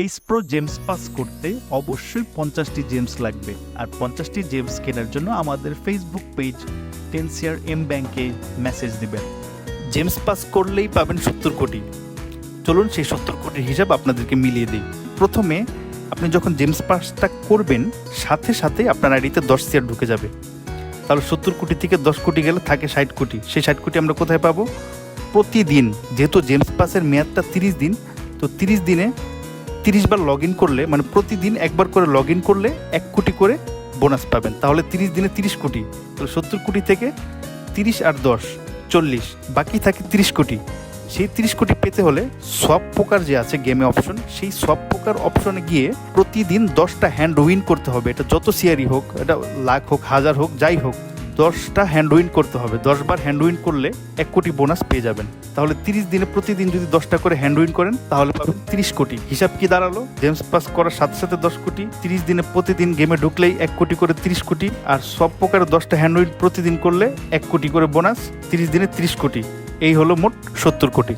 তেইশ pro James pass করতে অবশ্যই পঞ্চাশটি জেমস লাগবে। আর পঞ্চাশটি জেমস কেনার জন্য আমাদের ফেসবুক পেজ টেনসিয়ার এম ব্যাংকে মেসেজ দিবেন। জেমস পাস করলেই পাবেন সত্তর কোটি। চলুন সেই সত্তর কোটির হিসাব আপনাদেরকে মিলিয়ে দিই। প্রথমে আপনি যখন জেমস পাসটা করবেন, সাথে সাথে আপনার আইডিতে দশ শেয়ার ঢুকে যাবে। তাহলে সত্তর কোটি থেকে দশ কোটি গেলে থাকে ষাট কোটি। সেই ষাট কোটি আমরা কোথায় পাবো? প্রতিদিন। যেহেতু জেমস পাসের মেয়াদটা তিরিশ দিন, তো তিরিশ দিনে তিরিশ বার লগ ইন করলে মানে প্রতিদিন একবার করে লগ ইন করলে এক কোটি করে বোনাস পাবেন। তাহলে তিরিশ দিনে তিরিশ কোটি। তাহলে সত্তর কোটি থেকে তিরিশ আর দশ, চল্লিশ, বাকি থাকে তিরিশ কোটি। সেই তিরিশ কোটি পেতে হলে সব প্রকার যে আছে গেমে অপশন সেই সব প্রকার অপশনে গিয়ে প্রতিদিন দশটা হ্যান্ড উইন করতে হবে। এটা যত শেয়ারই হোক, এটা লাখ হোক, হাজার হোক, যাই হোক দশটা হ্যান্ড উইন করতে হবে। দশ বার হ্যান্ড উইন করলে এক কোটি বোনাস পেয়ে যাবেন। তাহলে তিরিশ দিনে প্রতিদিন যদি দশটা করে হ্যান্ড উইন করেন, তাহলে পাবেন তিরিশ কোটি। হিসাব কি দাঁড়াল? জেমস পাস করার সাথে সাথে দশ কোটি। তিরিশ দিনে প্রতিদিন গেমে ঢুকলেই এক কোটি করে তিরিশ কোটি। আর সব প্রকার দশটা হ্যান্ড উইন প্রতিদিন করলে এক কোটি করে বোনাস তিরিশ দিনে তিরিশ কোটি। এই হলো মোট সত্তর কোটি।